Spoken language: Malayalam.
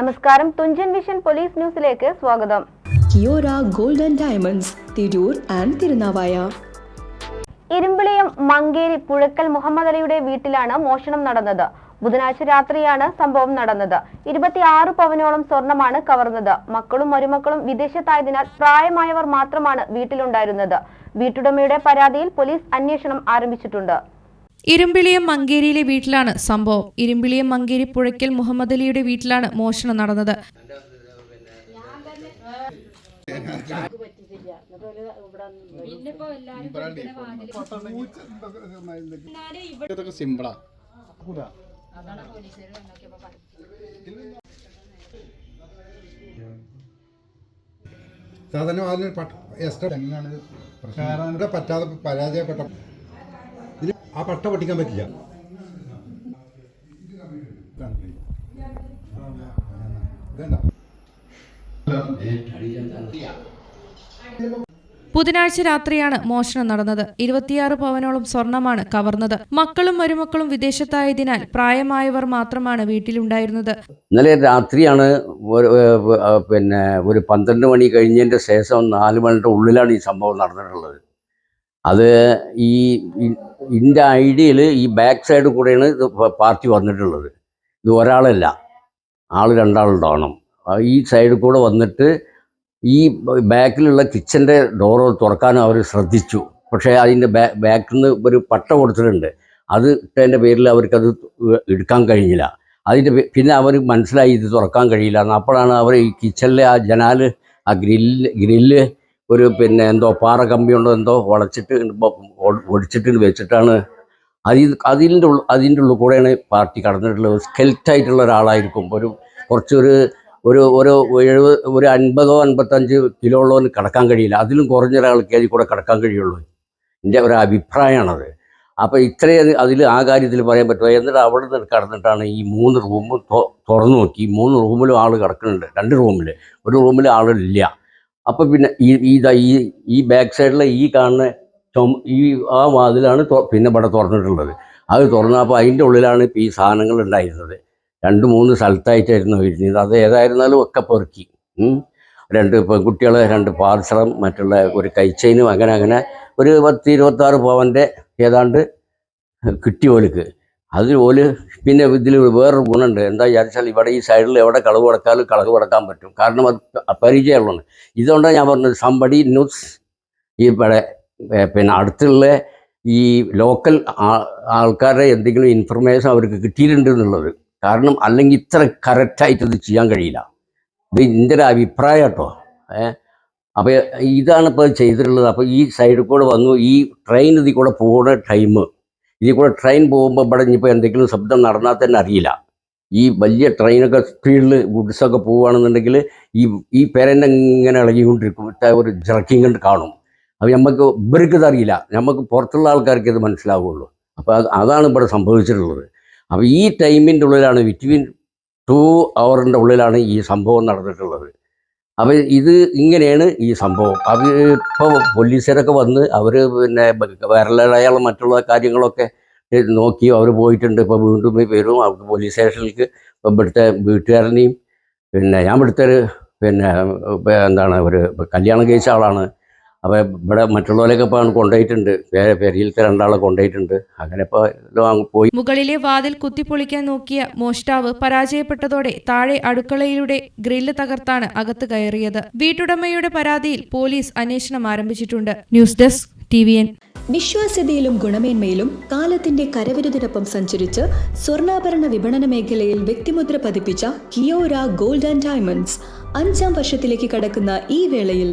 നമസ്കാരം. തുഞ്ചൻ വിഷൻ പോലീസ് ന്യൂസിലേക്ക് സ്വാഗതം. Kiyora golden diamonds Tirur and Thirunavaya. Irimbiliyam Mankeri Puzhakkal Muhammad അലിയുടെ വീട്ടിലാണ് മോഷണം നടന്നത്. ബുധനാഴ്ച രാത്രിയാണ് സംഭവം നടന്നത്. ഇരുപത്തിയാറ് പവനോളം സ്വർണമാണ് കവർന്നത്. മക്കളും മരുമക്കളും വിദേശത്തായതിനാൽ പ്രായമായവർ മാത്രമാണ് വീട്ടിലുണ്ടായിരുന്നത്. വീട്ടുടമയുടെ പരാതിയിൽ പോലീസ് അന്വേഷണം ആരംഭിച്ചിട്ടുണ്ട്. ഇരുമ്പിളിയം മങ്കേരിയിലെ വീട്ടിലാണ് സംഭവം. ഇരുമ്പിളിയം മങ്കേരി പുഴയ്ക്കൽ മുഹമ്മദ് അലിയുടെ വീട്ടിലാണ് മോഷണം നടന്നത്. സിമ്പിളാ സാധാരണ പറ്റാതെ പരാജയപ്പെട്ട ആ പട്ട പൊട്ടിക്കാൻ പറ്റില്ല. ബുധനാഴ്ച രാത്രിയാണ് മോഷണം നടന്നത്. ഇരുപത്തിയാറ് പവനോളം സ്വർണമാണ് കവർന്നത്. മക്കളും മരുമക്കളും വിദേശത്തായതിനാൽ പ്രായമായവർ മാത്രമാണ് വീട്ടിലുണ്ടായിരുന്നത്. ഇന്നലെ രാത്രിയാണ് പിന്നെ ഒരു പന്ത്രണ്ട് മണി കഴിഞ്ഞതിന്റെ ശേഷം നാല് മണിയുടെ ഉള്ളിലാണ് ഈ സംഭവം നടന്നിട്ടുള്ളത്. അത് ഈ ഇതിന്റെ ഐഡിയയിൽ ഈ ബാക്ക് സൈഡ് കൂടെയാണ് ഇത് പാർട്ടി വന്നിട്ടുള്ളത്. ഇത് ഒരാളല്ല. ആൾ രണ്ടാളുണ്ടാവണം. ഈ സൈഡിൽ കൂടെ വന്നിട്ട് ഈ ബാക്കിലുള്ള കിച്ചന്റെ ഡോറ് തുറക്കാനും അവർ ശ്രദ്ധിച്ചു. പക്ഷേ അതിന്റെ ബാ ബാക്കിൽ നിന്ന് ഒരു പട്ട കൊടുത്തിട്ടുണ്ട്. അത് ഇട്ടതിന്റെ പേരിൽ അവർക്കത് എടുക്കാൻ കഴിഞ്ഞില്ല. അതിന്റെ പിന്നെ അവർ മനസ്സിലായി ഇത് തുറക്കാൻ കഴിയില്ല. അപ്പോഴാണ് അവർ ഈ കിച്ചണിലെ ആ ജനാൽ ആ ഗ്രില്ല് ഗ്രില്ല് ഒരു പിന്നെ എന്തോ പാറ കമ്പിയുണ്ടോ എന്തോ വളച്ചിട്ട് ഒടിച്ചിട്ട് വെച്ചിട്ടാണ് അതിൽ അതിന്റെ ഉള്ള അതിന്റെ ഉള്ളിൽ കൂടെയാണ് പാർട്ടി കടന്നിട്ടുള്ളത്. സ്കെൽറ്റായിട്ടുള്ള ഒരാളായിരിക്കും. ഒരു കുറച്ചൊരു ഒരു ഒരു എഴുപത് ഒരു അൻപതോ അൻപത്തഞ്ച് കിലോ ഉള്ളവന് കിടക്കാൻ കഴിയില്ല. അതിലും കുറഞ്ഞ ഒരാൾക്ക് അതിൽ കൂടെ കിടക്കാൻ കഴിയുള്ളൂ. എന്റെ ഒരു അഭിപ്രായമാണത്. അപ്പോൾ ഇത്രയും അതിൽ ആ കാര്യത്തിൽ പറയാൻ പറ്റുമോ? എന്നിട്ട് അവിടെ നിന്ന് കടന്നിട്ടാണ് ഈ മൂന്ന് റൂമും തുറന്നു നോക്കി. മൂന്ന് റൂമിലും ആൾ കിടക്കുന്നുണ്ട്. രണ്ട് റൂമിൽ ഒരു റൂമിൽ ആളില്ല. അപ്പോൾ പിന്നെ ഈ ഈ ഈ ബാക്ക് സൈഡിലെ ഈ കാണുന്ന ചുമ ഈ ആ വാതിലാണ് പിന്നെ ഇവിടെ തുറന്നിട്ടുള്ളത്. അത് തുറന്നപ്പോൾ അതിന്റെ ഉള്ളിലാണ് ഇപ്പോൾ ഈ സാധനങ്ങൾ ഉണ്ടായിരുന്നത്. രണ്ട് മൂന്ന് സ്ഥലത്തായിട്ടായിരുന്നു ഇരുന്നത് അത് ഏതായിരുന്നാലും ഒക്കെ പെറുക്കി. രണ്ട് പെൺകുട്ടികളെ രണ്ട് പാർസളം മറ്റുള്ള ഒരു കൈച്ചെയിനും അങ്ങനെ അങ്ങനെ ഒരു പത്ത് ഇരുപത്താറ് പവന്റെ ഏതാണ്ട് കിട്ടി അതിൽ ഓൽ പിന്നെ ഇതിൽ വേറൊരു ഗുണമുണ്ട്. എന്താ വിചാരിച്ചാൽ ഇവിടെ ഈ സൈഡിൽ എവിടെ കളവ് കൊടുക്കാലും കളവ് കൊടുക്കാൻ പറ്റും. കാരണം അത് പരിചയമുള്ളതാണ് ഇതുകൊണ്ടാണ് ഞാൻ പറഞ്ഞത് സംബടി ന്യൂസ് ഈ പിന്നെ അടുത്തുള്ള ഈ ലോക്കൽ ആൾക്കാരുടെ എന്തെങ്കിലും ഇൻഫർമേഷൻ അവർക്ക് കിട്ടിയിട്ടുണ്ട് എന്നുള്ളത്. കാരണം അല്ലെങ്കിൽ ഇത്ര കറക്റ്റായിട്ട് ഇത് ചെയ്യാൻ കഴിയില്ല. ഇത് എന്റെ ഒരു അഭിപ്രായം കേട്ടോ. ഏ അപ്പോൾ ഇതാണ് ഇപ്പോൾ ചെയ്തിട്ടുള്ളത്. അപ്പോൾ ഈ സൈഡിൽ കൂടെ വന്നു. ഈ ട്രെയിൻ ഇതിൽ കൂടെ പോകുന്ന ടൈം ഇതിൽ കൂടെ ട്രെയിൻ പോകുമ്പോൾ ഇവിടെ ഇനിയിപ്പോൾ എന്തെങ്കിലും ശബ്ദം നടന്നാൽ തന്നെ അറിയില്ല. ഈ വലിയ ട്രെയിനൊക്കെ സ്പീഡിൽ ഗുഡ്സൊക്കെ പോവുകയാണെന്നുണ്ടെങ്കിൽ ഈ ഈ പേരന്റെ ഇങ്ങനെ ഇളകിക്കൊണ്ടിരിക്കും. ഒരു ജർക്കിങ് കൊണ്ട് കാണും. അത് നമുക്ക് ഇവർക്ക് ഇതറിയില്ല നമുക്ക് പുറത്തുള്ള ആൾക്കാർക്ക് ഇത് മനസ്സിലാവുള്ളൂ. അപ്പോൾ അത് അതാണ് ഇവിടെ സംഭവിച്ചിട്ടുള്ളത്. അപ്പോൾ ഈ ടൈമിന്റെ ഉള്ളിലാണ് ബിറ്റ്വീൻ ടു അവറിന്റെ ഉള്ളിലാണ് ഈ സംഭവം നടന്നിട്ടുള്ളത്. അപ്പോൾ ഇത് ഇങ്ങനെയാണ് ഈ സംഭവം. അത് ഇപ്പോൾ പോലീസുകാരൊക്കെ വന്ന് അവർ പിന്നെ വിരലടയാളം മറ്റുള്ള കാര്യങ്ങളൊക്കെ നോക്കി അവർ പോയിട്ടുണ്ട്. ഇപ്പോൾ വീണ്ടും വരും. അവർക്ക് പോലീസ് സ്റ്റേഷനിലേക്ക് ഇപ്പം ഇവിടുത്തെ വീട്ടുകാരനെയും പിന്നെ ഞാൻ ഇവിടുത്തെ ഒരു പിന്നെ എന്താണ് ഒരു കല്യാണം കഴിച്ച ആളാണ്. അപ്പോൾ ഇവിടെ മറ്റുള്ളവരൊക്കെ ഇപ്പോൾ കൊണ്ടുപോയിട്ടുണ്ട്. വേറെ പെരിയിലത്തെ രണ്ടാളെ കൊണ്ടുപോയിട്ടുണ്ട്. അങ്ങനെ ഇപ്പോൾ പോയി. മുകളിലെ വാതിൽ കുത്തിപ്പൊളിക്കാൻ നോക്കിയ മോഷ്ടാവ് പരാജയപ്പെട്ടതോടെ താഴെ അടുക്കളയിലൂടെ ഗ്രില്ല് തകർത്താണ് അകത്ത് കയറിയത്. വീട്ടുടമയുടെ പരാതിയിൽ പോലീസ് അന്വേഷണം ആരംഭിച്ചിട്ടുണ്ട്. News desk T V N വിശ്വാസ്യതയിലും ഗുണമേന്മയിലും കാലത്തിന്റെ കരവിരുതിനൊപ്പം സഞ്ചരിച്ച് സ്വർണാഭരണ വിപണന മേഖലയിൽ വ്യക്തിമുദ്ര പതിപ്പിച്ച കിയോര ഗോൾഡ് ആൻഡ് ഡയമണ്ട്സ് അഞ്ചാം വർഷത്തിലേക്ക് കടക്കുന്ന ഈ വേളയിൽ